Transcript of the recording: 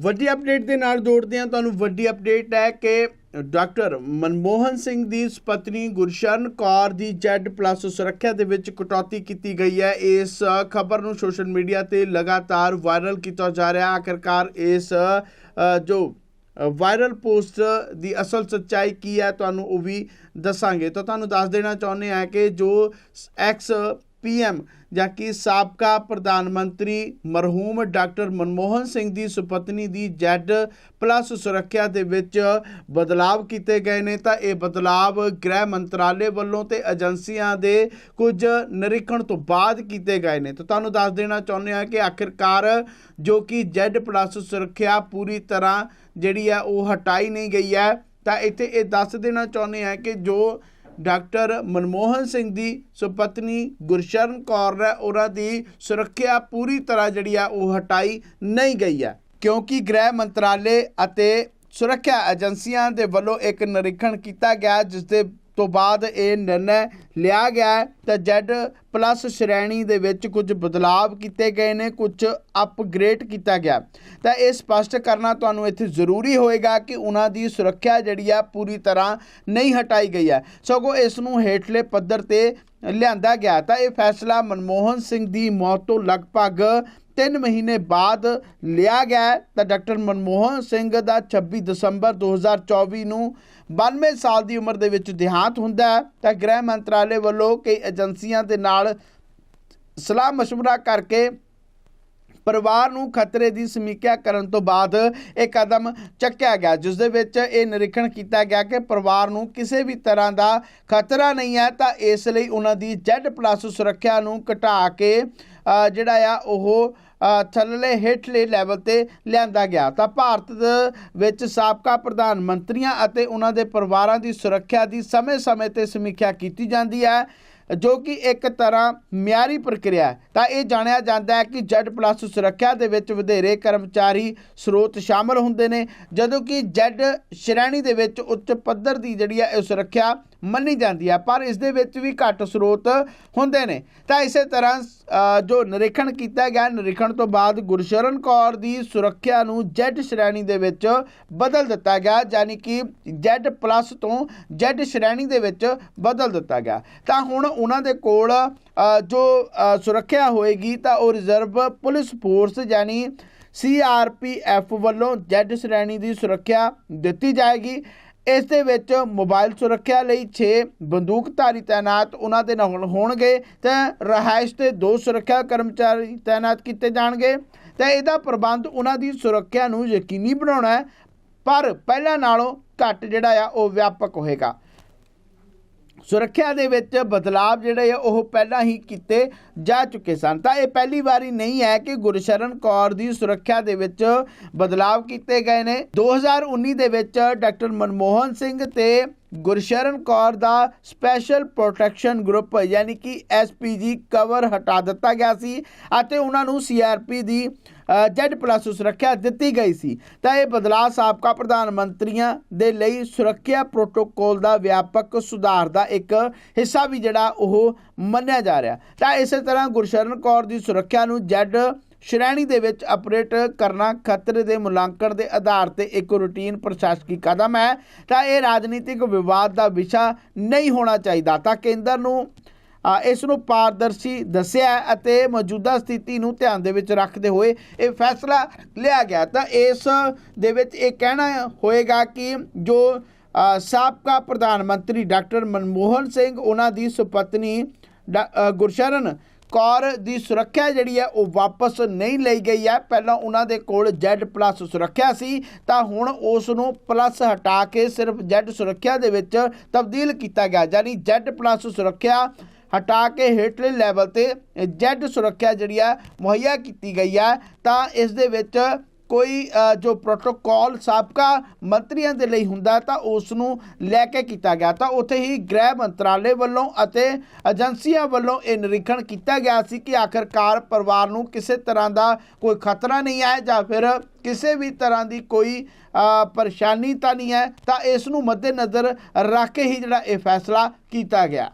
ਵੱਡੀ ਅਪਡੇਟ ਦੇ ਨਾਲ ਜੋੜਦੇ ਹਾਂ। ਤੁਹਾਨੂੰ ਵੱਡੀ ਅਪਡੇਟ ਹੈ ਕਿ ਡਾਕਟਰ ਮਨਮੋਹਨ ਸਿੰਘ ਦੀ ਪਤਨੀ ਗੁਰਸ਼ਰਨ ਕੌਰ ਦੀ Z+ ਸੁਰੱਖਿਆ ਦੇ ਵਿੱਚ ਕਟੌਤੀ ਕੀਤੀ ਗਈ ਹੈ। ਇਸ ਖਬਰ ਨੂੰ ਸੋਸ਼ਲ ਮੀਡੀਆ ਤੇ ਲਗਾਤਾਰ ਵਾਇਰਲ ਕੀਤਾ ਜਾ ਰਿਹਾ। ਹੈ ਆਖਰਕਾਰ ਇਸ ਜੋ ਵਾਇਰਲ ਪੋਸਟ ਦੀ ਅਸਲ ਸੱਚਾਈ ਕੀ ਹੈ, ਤੁਹਾਨੂੰ ਉਹ ਵੀ ਦੱਸਾਂਗੇ। ਤਾਂ ਤੁਹਾਨੂੰ ਦੱਸ ਦੇਣਾ ਚਾਹੁੰਦੇ ਹਾਂ ਕਿ ਜੋ ਐਕਸ ਪੀਐਮ ਜਾਂ ਕਿ ਸਾਬਕਾ ਪ੍ਰਧਾਨ ਮੰਤਰੀ ਮਰਹੂਮ ਡਾਕਟਰ ਮਨਮੋਹਨ ਸਿੰਘ ਦੀ ਸੁਪਤਨੀ ਦੀ Z ਪਲੱਸ ਸੁਰੱਖਿਆ ਦੇ ਵਿੱਚ ਬਦਲਾਵ ਕੀਤੇ ਗਏ ਨੇ, ਤਾਂ ਇਹ ਬਦਲਾਵ ਗ੍ਰਹਿ ਮੰਤਰਾਲੇ ਵੱਲੋਂ ਤੇ ਏਜੰਸੀਆਂ ਦੇ ਕੁਝ ਨਿਰੀਖਣ ਤੋਂ ਬਾਅਦ ਕੀਤੇ ਗਏ ਨੇ। ਤਾਂ ਤੁਹਾਨੂੰ ਦੱਸ ਦੇਣਾ ਚਾਹੁੰਦੇ ਹਾਂ ਕਿ ਆਖਿਰਕਾਰ ਜੋ ਕਿ Z ਪਲੱਸ ਸੁਰੱਖਿਆ ਪੂਰੀ ਤਰ੍ਹਾਂ ਜਿਹੜੀ ਹੈ ਉਹ ਹਟਾਈ ਨਹੀਂ ਗਈ ਹੈ, ਤਾਂ ਇੱਥੇ ਇਹ ਦੱਸ ਦੇਣਾ ਚਾਹੁੰਦੇ ਹਾਂ ਕਿ ਜੋ ਡਾਕਟਰ ਮਨਮੋਹਨ ਸਿੰਘ ਦੀ ਸੁਪਤਨੀ ਗੁਰਸ਼ਰਨ ਕੌਰ ਹੈ ਉਹਨਾਂ ਦੀ ਸੁਰੱਖਿਆ ਪੂਰੀ ਤਰ੍ਹਾਂ ਜਿਹੜੀ ਆ ਉਹ ਹਟਾਈ ਨਹੀਂ ਗਈ ਹੈ। ਕਿਉਂਕਿ ਗ੍ਰਹਿ ਮੰਤਰਾਲੇ ਅਤੇ ਸੁਰੱਖਿਆ ਏਜੰਸੀਆਂ ਦੇ ਵੱਲੋਂ ਇੱਕ ਨਿਰੀਖਣ ਕੀਤਾ ਗਿਆ ਜਿਸ ਦੇ ਤੋਂ ਬਾਅਦ ਇਹ ਨਿਰਣੈ ਲਿਆ ਗਿਆ ਹੈ ਤਾਂ Z ਪਲੱਸ ਸ਼੍ਰੇਣੀ ਦੇ ਵਿੱਚ ਕੁਝ ਬਦਲਾਵ ਕੀਤੇ ਗਏ ਨੇ, ਕੁਝ ਅਪਗ੍ਰੇਡ ਕੀਤਾ ਗਿਆ। ਤਾਂ ਇਹ ਸਪਸ਼ਟ ਕਰਨਾ ਤੁਹਾਨੂੰ ਇੱਥੇ ਜ਼ਰੂਰੀ ਹੋਏਗਾ ਕਿ ਉਹਨਾਂ ਦੀ ਸੁਰੱਖਿਆ ਜਿਹੜੀ ਆ ਪੂਰੀ ਤਰ੍ਹਾਂ ਨਹੀਂ ਹਟਾਈ ਗਈ ਹੈ। ਸਗੋਂ ਇਸ ਨੂੰ ਹੇਠਲੇ ਪੱਧਰ ਤੇ ਲਿਆਂਦਾ ਗਿਆ। ਤਾਂ ਇਹ ਫੈਸਲਾ ਮਨਮੋਹਨ ਸਿੰਘ ਦੀ ਮੌਤ ਤੋਂ ਲਗਭਗ 3 ਮਹੀਨੇ ਬਾਅਦ ਲਿਆ ਗਿਆ ਹੈ ਤਾਂ ਡਾਕਟਰ ਮਨਮੋਹਨ ਸਿੰਘ ਦਾ 26 ਦਸੰਬਰ 2024 ਨੂੰ 92 ਸਾਲ ਦੀ ਉਮਰ ਦੇ ਵਿੱਚ ਦੇਹਾਂਤ ਹੁੰਦਾ ਹੈ ਤਾਂ ਗ੍ਰਹਿ ਮੰਤਰਾਲੇ ਵੱਲੋਂ ਕਈ ਏਜੰਸੀਆਂ ਦੇ ਨਾਲ ਸਲਾਹ مشورہ ਕਰਕੇ ਪਰਿਵਾਰ ਨੂੰ ਖਤਰੇ ਦੀ ਸਮੀਖਿਆ ਕਰਨ ਤੋਂ ਬਾਅਦ ਇਹ ਕਦਮ ਚੱਕਿਆ ਗਿਆ ਜਿਸ ਦੇ ਵਿੱਚ ਇਹ ਨਿਰੀਖਣ ਕੀਤਾ ਗਿਆ ਕਿ ਪਰਿਵਾਰ ਨੂੰ ਕਿਸੇ ਵੀ ਤਰ੍ਹਾਂ ਦਾ ਖਤਰਾ ਨਹੀਂ ਹੈ ਤਾਂ ਇਸ ਲਈ ਉਹਨਾਂ ਦੀ Z+ ਸੁਰੱਖਿਆ ਨੂੰ ਘਟਾ ਕੇ ਅ, ਜਿਹੜਾ ਆ ਉਹ ਅ, ਥੱਲੇ ਹੇਠਲੇ ਲੈਵਲ ਤੇ ਲਿਆਂਦਾ ਗਿਆ। ਤਾਂ ਭਾਰਤ ਵਿੱਚ ਸਾਬਕਾ ਪ੍ਰਧਾਨ ਮੰਤਰੀਆਂ ਅਤੇ ਉਹਨਾਂ ਦੇ ਪਰਿਵਾਰਾਂ ਦੀ ਸੁਰੱਖਿਆ ਦੀ ਸਮੇਂ-ਸਮੇਂ ਤੇ ਸਮੀਖਿਆ ਕੀਤੀ ਜਾਂਦੀ ਹੈ ਜੋ ਕਿ ਇੱਕ ਤਰ੍ਹਾਂ ਮਿਆਰੀ ਪ੍ਰਕਿਰਿਆ ਹੈ। ਤਾਂ ਇਹ ਜਾਣਿਆ ਜਾਂਦਾ ਹੈ ਕਿ Z+ ਸੁਰੱਖਿਆ ਦੇ ਵਿੱਚ ਵਧੇਰੇ ਕਰਮਚਾਰੀ ਸਰੋਤ ਸ਼ਾਮਲ ਹੁੰਦੇ ਨੇ ਜਦੋਂ ਕਿ Z ਸ਼੍ਰੇਣੀ ਦੇ ਵਿੱਚ ਉੱਚ ਪੱਧਰ ਦੀ ਜਿਹੜੀ ਹੈ ਇਹ ਸੁਰੱਖਿਆ ਮੰਨੀ ਜਾਂਦੀ ਹੈ, ਪਰ ਇਸ ਦੇ ਵਿੱਚ ਵੀ ਘੱਟ ਸਰੋਤ ਹੁੰਦੇ ਨੇ। ਤਾਂ ਇਸੇ ਤਰ੍ਹਾਂ ਜੋ ਨਿਰੀਖਣ ਕੀਤਾ ਗਿਆ, ਨਿਰੀਖਣ ਤੋਂ ਬਾਅਦ ਗੁਰਸ਼ਰਨ ਕੌਰ ਦੀ ਸੁਰੱਖਿਆ ਨੂੰ Z ਸ਼੍ਰੇਣੀ ਦੇ ਵਿੱਚ ਬਦਲ ਦਿੱਤਾ ਗਿਆ, ਯਾਨੀ ਕਿ Z+ ਤੋਂ Z ਸ਼੍ਰੇਣੀ ਦੇ ਵਿੱਚ ਬਦਲ ਦਿੱਤਾ ਗਿਆ। ਤਾਂ ਹੁਣ ਉਹਨਾਂ ਦੇ ਕੋਲ ਜੋ ਸੁਰੱਖਿਆ ਹੋਏਗੀ, ਤਾਂ ਉਹ ਰਿਜ਼ਰਵ ਪੁਲਿਸ ਫੋਰਸ ਯਾਨੀ ਸੀਆਰਪੀਐਫ ਵੱਲੋਂ Z ਸ਼੍ਰੇਣੀ ਦੀ ਸੁਰੱਖਿਆ ਦਿੱਤੀ ਜਾਏਗੀ। ਇਸ ਦੇ ਵਿੱਚ ਮੋਬਾਈਲ ਸੁਰੱਖਿਆ ਲਈ 6 ਬੰਦੂਕਧਾਰੀ ਤਾਇਨਾਤ ਉਹਨਾਂ ਦੇ ਨਾਲ ਹੋਣਗੇ ਤੇ ਰਹਾਇਸ਼ ਤੇ ਦੋ ਸੁਰੱਖਿਆ ਕਰਮਚਾਰੀ ਤਾਇਨਾਤ ਕੀਤੇ ਜਾਣਗੇ। ਤੇ ਇਹਦਾ ਪ੍ਰਬੰਧ ਉਹਨਾਂ ਦੀ ਸੁਰੱਖਿਆ ਨੂੰ ਯਕੀਨੀ ਬਣਾਉਣਾ ਹੈ, ਪਰ ਪਹਿਲਾਂ ਨਾਲੋਂ ਘੱਟ ਜਿਹੜਾ ਆ ਉਹ ਵਿਆਪਕ ਹੋਏਗਾ। ਸੁਰੱਖਿਆ ਦੇ ਵਿੱਚ ਬਦਲਾਅ ਜਿਹੜੇ ਆ, ਉਹ ਪਹਿਲਾਂ ਹੀ ਕੀਤੇ ਜਾ ਚੁੱਕੇ ਸਨ। ਤਾਂ ਇਹ ਪਹਿਲੀ ਵਾਰੀ ਨਹੀਂ ਹੈ ਕਿ ਗੁਰਸ਼ਰਨ ਕੌਰ ਦੀ ਸੁਰੱਖਿਆ ਦੇ ਵਿੱਚ ਬਦਲਾਅ ਕੀਤੇ ਗਏ ਨੇ। 2019 ਦੇ ਵਿੱਚ ਡਾਕਟਰ ਮਨਮੋਹਨ ਸਿੰਘ ਤੇ ਗੁਰਸ਼ਰਨ ਕੌਰ ਦਾ ਸਪੈਸ਼ਲ ਪ੍ਰੋਟੈਕਸ਼ਨ ਗਰੁੱਪ ਯਾਨੀ ਕਿ ਐਸਪੀਜੀ ਕਵਰ ਹਟਾ ਦਿੱਤਾ ਗਿਆ ਸੀ ਅਤੇ ਉਹਨਾਂ ਨੂੰ ਸੀਆਰਪੀ ਦੀ Z+ ਸੁਰੱਖਿਆ ਦਿੱਤੀ ਗਈ ਸੀ। ਤਾਂ ਇਹ ਬਦਲਾਅ ਸਾਬਕਾ ਪ੍ਰਧਾਨ ਮੰਤਰੀਆਂ ਦੇ ਲਈ ਸੁਰੱਖਿਆ ਪ੍ਰੋਟੋਕੋਲ ਦਾ ਵਿਆਪਕ ਸੁਧਾਰ ਦਾ ਇੱਕ ਹਿੱਸਾ ਵੀ ਜਿਹੜਾ ਉਹ ਮੰਨਿਆ ਜਾ ਰਿਹਾ। ਤਾਂ ਇਸੇ ਤਰ੍ਹਾਂ ਗੁਰਸ਼ਰਨ ਕੌਰ ਦੀ ਸੁਰੱਖਿਆ ਨੂੰ Z ਸ਼੍ਰੇਣੀ ਦੇ ਵਿੱਚ ਆਪਰੇਟ ਕਰਨਾ ਖਤਰੇ ਦੇ ਮੁਲਾਂਕਣ ਦੇ ਆਧਾਰ ਤੇ ਇੱਕ ਰੂਟੀਨ ਪ੍ਰਸ਼ਾਸਕੀ ਕਦਮ ਹੈ, ਤਾਂ ਇਹ ਰਾਜਨੀਤਿਕ ਵਿਵਾਦ ਦਾ ਵਿਸ਼ਾ ਨਹੀਂ ਹੋਣਾ ਚਾਹੀਦਾ, ਤਾਂ ਕੇਂਦਰ ਨੂੰ ਇਸ ਨੂੰ ਪਾਰਦਰਸ਼ੀ ਦੱਸਿਆ ਅਤੇ ਮੌਜੂਦਾ ਸਥਿਤੀ ਨੂੰ ਧਿਆਨ ਦੇ ਵਿੱਚ ਰੱਖਦੇ ਹੋਏ ਇਹ ਫੈਸਲਾ ਲਿਆ ਗਿਆ। ਤਾਂ ਇਸ ਦੇ ਵਿੱਚ ਇਹ ਕਹਿਣਾ ਹੋਏਗਾ ਕਿ ਜੋ ਸਾਬਕਾ ਪ੍ਰਧਾਨ ਮੰਤਰੀ ਡਾਕਟਰ ਮਨਮੋਹਨ ਸਿੰਘ, ਉਹਨਾਂ ਦੀ ਸੁਪਤਨੀ ਡਾ- ਗੁਰਸ਼ਰਨ ਕੌਰ ਦੀ ਸੁਰੱਖਿਆ ਜਿਹੜੀ ਹੈ ਉਹ ਵਾਪਸ ਨਹੀਂ ਲਈ ਗਈ ਹੈ। ਪਹਿਲਾਂ ਉਹਨਾਂ ਦੇ ਕੋਲ Z+ ਸੁਰੱਖਿਆ ਸੀ, ਤਾਂ ਹੁਣ ਉਸ ਨੂੰ ਪਲੱਸ ਹਟਾ ਕੇ ਸਿਰਫ Z ਸੁਰੱਖਿਆ ਦੇ ਵਿੱਚ ਤਬਦੀਲ ਕੀਤਾ ਗਿਆ। ਯਾਨੀ Z+ ਸੁਰੱਖਿਆ ਹਟਾ ਕੇ ਹੇਠਲੇ ਲੈਵਲ ਤੇ Z ਸੁਰੱਖਿਆ ਜਿਹੜੀ ਹੈ ਮੁਹੱਈਆ ਕੀਤੀ ਗਈ ਹੈ, ਤਾਂ ਇਸ ਦੇ ਵਿੱਚ ਕੋਈ ਜੋ ਪ੍ਰੋਟੋਕਾਲ ਸਾਬਕਾ ਮੰਤਰੀਆਂ ਦੇ ਲਈ ਹੁੰਦਾ ਤਾਂ ਉਸ ਨੂੰ ਲੈ ਕੇ ਕੀਤਾ ਗਿਆ। ਤਾਂ ਉੱਥੇ ਹੀ ਗ੍ਰਹਿ ਮੰਤਰਾਲੇ ਵੱਲੋਂ ਅਤੇ ਏਜੰਸੀਆਂ ਵੱਲੋਂ ਇਹ ਨਿਰੀਖਣ ਕੀਤਾ ਗਿਆ ਸੀ ਕਿ ਆਖਰਕਾਰ ਪਰਿਵਾਰ ਨੂੰ ਕਿਸੇ ਤਰ੍ਹਾਂ ਦਾ ਕੋਈ ਖਤਰਾ ਨਹੀਂ ਹੈ ਜਾਂ ਫਿਰ ਕਿਸੇ ਵੀ ਤਰ੍ਹਾਂ ਦੀ ਕੋਈ ਪਰੇਸ਼ਾਨੀ ਤਾਂ ਨਹੀਂ ਹੈ। ਤਾਂ ਇਸ ਨੂੰ ਮੱਦੇਨਜ਼ਰ ਰੱਖ ਕੇ ਹੀ ਜਿਹੜਾ ਇਹ ਫੈਸਲਾ ਕੀਤਾ ਗਿਆ।